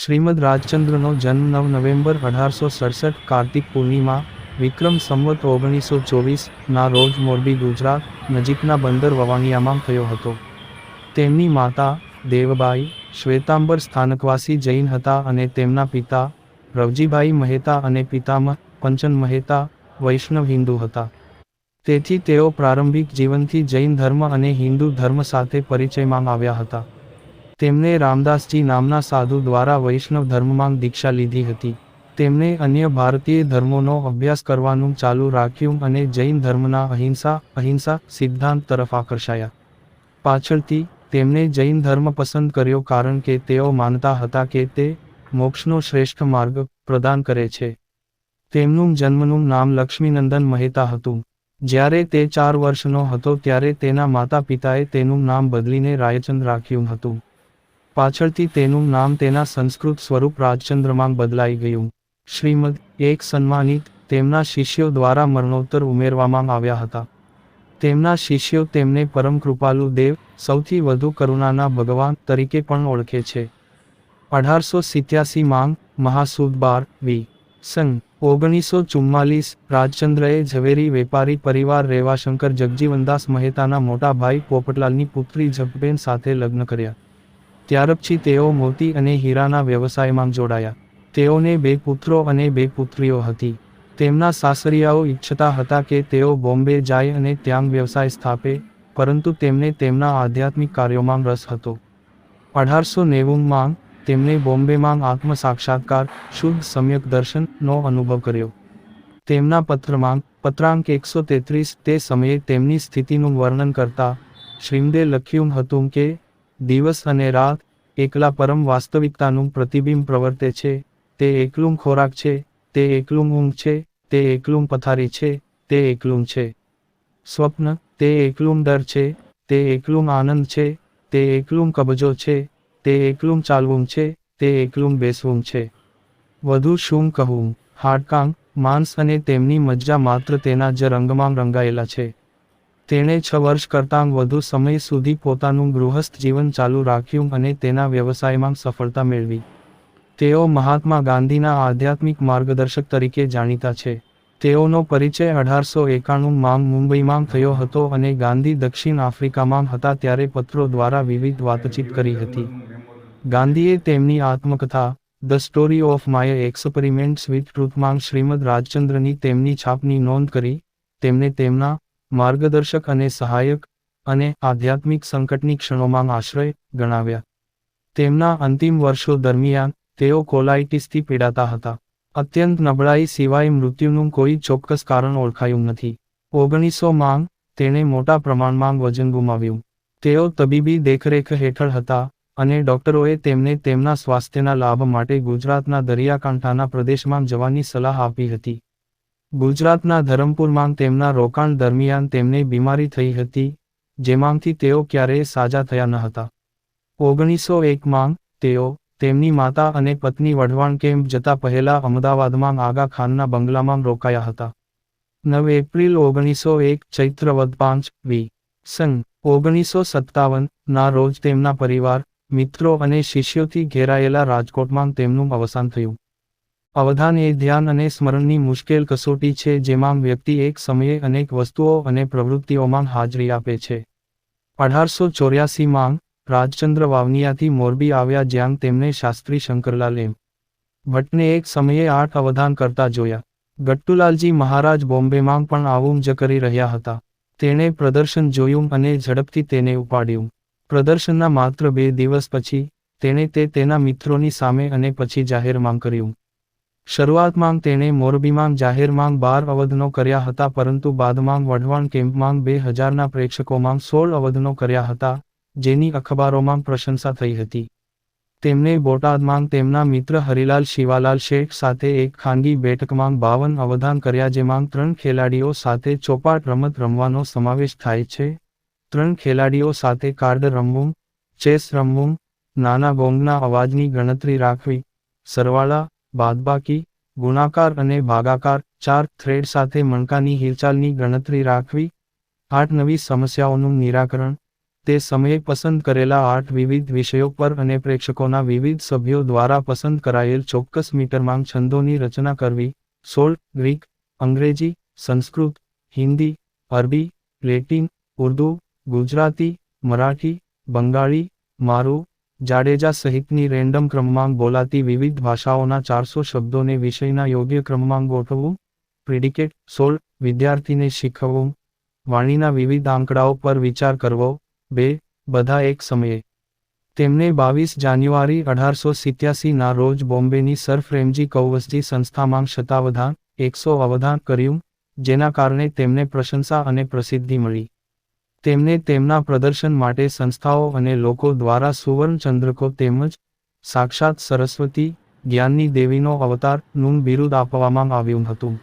શ્રીમદ રાજચંદ્રનો જન્મ નવ નવેમ્બર અઢારસો સડસઠ કાર્તિક પૂર્ણિમા, વિક્રમ સંવત ઓગણીસો ચોવીસના રોજ મોરબી, ગુજરાત, નજીકના બંદર વવાણિયામાં થયો હતો. તેમની માતા, દેવબાઈ, શ્વેતાંબર સ્થાનકવાસી જૈન હતા અને તેમના પિતા, રવજીભાઈ મહેતા અને પિતામહ પંચન મહેતા, વૈષ્ણવ હિન્દુ હતા. તેથી તેઓ પ્રારંભિક જીવનથી જૈન ધર્મ અને હિન્દુ ધર્મ સાથે પરિચયમાં આવ્યા હતા. તેમણે રામદાસજી નામના સાધુ દ્વારા વૈષ્ણવ ધર્મમાં દીક્ષા લીધી હતી. તેમણે અન્ય ભારતીય ધર્મોનો અભ્યાસ કરવાનું ચાલુ રાખ્યું અને જૈન ધર્મના અહિંસા અહિંસા સિદ્ધાંત તરફ આકર્ષાયા. પાછળથી તેમણે જૈન ધર્મ પસંદ કર્યો કારણ કે તેઓ માનતા હતા કે તે મોક્ષનો શ્રેષ્ઠ માર્ગ પ્રદાન કરે છે. તેમનું જન્મનું નામ લક્ષ્મીનંદન મહેતા હતું. જ્યારે તે ચાર વર્ષનો હતો ત્યારે તેના માતા પિતાએ તેનું નામ બદલીને રાયચંદ રાખ્યું હતું. પાછળથી તેનું નામ તેના સંસ્કૃત સ્વરૂપ રાજચંદ્રમાં બદલાઈ ગયું. શ્રીમદ એક સન્માનિત તેમના શિષ્યો દ્વારા મરણોત્તર ઉમેરવામાં આવ્યા હતા. તેમના શિષ્યો તેમને પરમ કૃપાલુ દેવ, સૌથી વધુ કરુણાના ભગવાન તરીકે પણ ઓળખે છે. અઢારસો સિત્યાસી માંગ, મહાસુદ બાર, વી. સંઘ. ઓગણીસો ચુમ્માલીસ, રાજચંદ્રએ ઝવેરી વેપારી પરિવાર રેવાશંકર જગજીવનદાસ મહેતાના મોટા ભાઈ પોપટલાલની પુત્રી જગબેન સાથે લગ્ન કર્યા. ત્યાર પછી તેઓ મોતી અને હીરાના વ્યવસાયમાં જોડાયા. તેઓને બે પુત્રો અને બે પુત્રીઓ હતી. તેમના સાસરિયાઓ ઈચ્છતા હતા કે તેઓ બોમ્બે જાય અને ત્યાં વ્યવસાય સ્થાપે, પરંતુ તેમને તેમના આધ્યાત્મિક કાર્યોમાં રસ હતો. અઢારસો નેવુંમાં તેમણે બોમ્બેમાં આત્મ સાક્ષાત્કાર શુદ્ધ સમ્યક દર્શનનો અનુભવ કર્યો. તેમના પત્રમાં, પત્રાંક એકસો તેત્રીસ, તે સમયે તેમની સ્થિતિનું વર્ણન કરતા શ્રીમદે લખ્યું હતું કે દિવસ અને રાત એકલા પરમ વાસ્તવિકતાનું પ્રતિબિંબ પ્રવર્તે છે, તે એકલું ખોરાક છે, તે એકલું ઊંઘ છે, તે એકલું પથારી છે, તે એકલું છે. સ્વપ્ન, તે એકલું ડર છે, તે એકલું આનંદ છે, તે એકલું કબજો છે, તે એકલું ચાલવું છે, તે એકલું બેસવું છે. વધુ શું કહું? હાડકાંગ, માંસ અને તેમની મજ્જા માત્ર તેના જ રંગમાં રંગાયેલા છે. તેણે છ વર્ષ કરતાં વધુ સમય સુધી પોતાનું ગૃહસ્થ જીવન ચાલુ રાખ્યું અને તેના વ્યવસાયમાં સફળતા મેળવી. તેઓ મહાત્મા ગાંધીના આધ્યાત્મિક માર્ગદર્શક તરીકે જાણીતા છે. તેઓનો પરિચય અઢારસો એકાણુંમાં મુંબઈમાં થયો હતો અને ગાંધી દક્ષિણ આફ્રિકામાં હતા ત્યારે પત્રો દ્વારા વિવિધ વાતચીત કરી હતી. ગાંધીએ તેમની આત્મકથા, the story of my experiments with ટ્રુથમાં Shrimad રાજચંદ્રની તેમની છાપની નોંધ કરી, તેમને તેમના માર્ગદર્શક અને સહાયક અને આધ્યાત્મિક સંકટની ક્ષણોમાં આશ્રય ગણાવ્યા. તેમના અંતિમ વર્ષો દરમિયાન તેઓ કોલાઇટિસથી પીડાતા હતા. અત્યંત નબળાઈ સિવાય મૃત્યુનું કોઈ ચોક્કસ કારણ ઓળખાયું નથી. ઓગણીસો માંગ તેણે મોટા પ્રમાણમાં વજન ગુમાવ્યું. તેઓ તબીબી દેખરેખ હેઠળ હતા અને ડોક્ટરોએ તેમને તેમના સ્વાસ્થ્યના લાભ માટે ગુજરાતના દરિયાકાંઠાના પ્રદેશમાં જવાની સલાહ આપી હતી. ગુજરાતના ધરમપુરમાં તેમના રોકાણ દરમિયાન તેમને બીમારી થઈ હતી, જેમાંથી તેઓ ક્યારેય સાજા થયા ન હતા. ઓગણીસો એકમાં, તેઓ તેમની માતા અને પત્ની વઢવાણ કેમ્પ જતા પહેલા અમદાવાદમાં આગા ખાનના બંગલામાં રોકાયા હતા. નવ એપ્રિલ ઓગણીસો એક, ચૈત્રવદ પાંચ, વી. સંઘ ઓગણીસો સત્તાવન, ના રોજ તેમના પરિવાર, મિત્રો અને શિષ્યોથી ઘેરાયેલા રાજકોટમાં તેમનું અવસાન થયું. અવધાન એ ધ્યાન અને સ્મરણની મુશ્કેલ કસોટી છે જેમાં વ્યક્તિ એક સમયે અનેક વસ્તુઓ અને પ્રવૃત્તિઓમાં હાજરી આપે છે. અઢારસો ચોર્યાસીમાં રાજચંદ્ર વાવનિયાથી મોરબી આવ્યા જ્યાં તેમને શાસ્ત્રી શંકરલાલ એમ. ભટ્ટને એક સમયે આઠ અવધાન કરતા જોયા. ગટ્ટુલાલજી મહારાજ બોમ્બેમાં પણ આવું જ કરી રહ્યા હતા. તેણે પ્રદર્શન જોયું અને ઝડપથી તેને ઉપાડ્યું. પ્રદર્શનના માત્ર બે દિવસ પછી, તેણે તે તેના મિત્રોની સામે અને પછી જાહેરમાં કર્યું. શરૂઆતમાં તેણે મોરબીમાં જાહેરમાં બાર અવધનો કર્યા હતા, પરંતુ બાદમાં વઢવાણ કેમ્પમાં બે હજારના પ્રેક્ષકોમાં સોળ અવધનો કર્યા હતા, જેની અખબારોમાં પ્રશંસા થઈ હતી. તેમણે બોટાદમાં તેમના મિત્ર હરિલાલ શિવાલાલ શેઠ સાથે એક ખાનગી બેઠકમાં બાવન અવધાન કર્યા જેમાં ત્રણ ખેલાડીઓ સાથે ચોપાટ રમત રમવાનો સમાવેશ થાય છે. ત્રણ ખેલાડીઓ સાથે કાર્ડ રમવું, ચેસ રમવું, નાના ગોંગના અવાજની ગણતરી રાખવી, સરવાળા બાદબાકી, ગુણાકાર અને ભાગાકાર ચાર થ્રેડ સાથે મણકાની હિલચાલની ગણતરી રાખવી, આઠ નવી સમસ્યાઓનું નિરાકરણ, તે સમયે પસંદ કરેલા આઠ વિવિધ વિષયો પર અને પ્રેક્ષકોના વિવિધ સભ્યો દ્વારા પસંદ કરાયેલ ચોક્કસ મીટરમાં છંદોની રચના કરવી સોળ ગ્રીક, અંગ્રેજી, સંસ્કૃત, હિન્દી, અરબી, લેટિન, ઉર્દુ, ગુજરાતી, મરાઠી, બંગાળી, મારું જાડેજા સહિતની રેન્ડમ ક્રમાંક બોલાતી વિવિધ ભાષાઓના ચારસો શબ્દોને વિષયના યોગ્ય ક્રમાંક ગોઠવવું, પ્રિડિકેટ સોલ વિદ્યાર્થીને શીખવવું, વાણીના વિવિધ આંકડાઓ પર વિચાર કરવો, બે, બધા એક સમયે. તેમને બાવીસ જાન્યુઆરી અઢારસો સિત્યાસીના રોજ બોમ્બેની સર ફ્રેમજી કૌવસજી સંસ્થામાં શતાવધાન, એકસો અવધાન કર્યું, જેના કારણે તેમને પ્રશંસા અને પ્રસિદ્ધિ મળી. તેમને તેમના પ્રદર્શન માટે સંસ્થાઓ અને લોકો દ્વારા સુવર્ણ ચંદ્રકો તેમજ સાક્ષાત સરસ્વતી જ્ઞાનની દેવીનો અવતારનું બિરુદ આપવામાં આવ્યું હતું.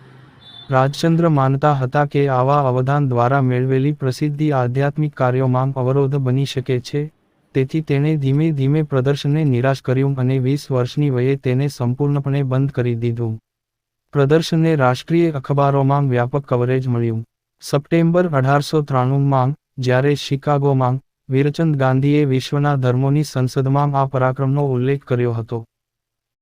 રાજચંદ્ર માનતા હતા કે આવા અવધાન દ્વારા મેળવેલી પ્રસિદ્ધિ આધ્યાત્મિક કાર્યોમાં અવરોધ બની શકે છે, તેથી તેણે ધીમે ધીમે પ્રદર્શનને નિરાશ કર્યું અને વીસ વર્ષની વયે તેને સંપૂર્ણપણે બંધ કરી દીધું. પ્રદર્શનને રાષ્ટ્રીય અખબારોમાં વ્યાપક કવરેજ મળ્યું. સપ્ટેમ્બર અઢારસો ત્રાણુંમાં જ્યારે શિકાગોમાં વીરચંદ ગાંધીએ વિશ્વના ધર્મોની સંસદમાં આ પરાક્રમનો ઉલ્લેખ કર્યો હતો.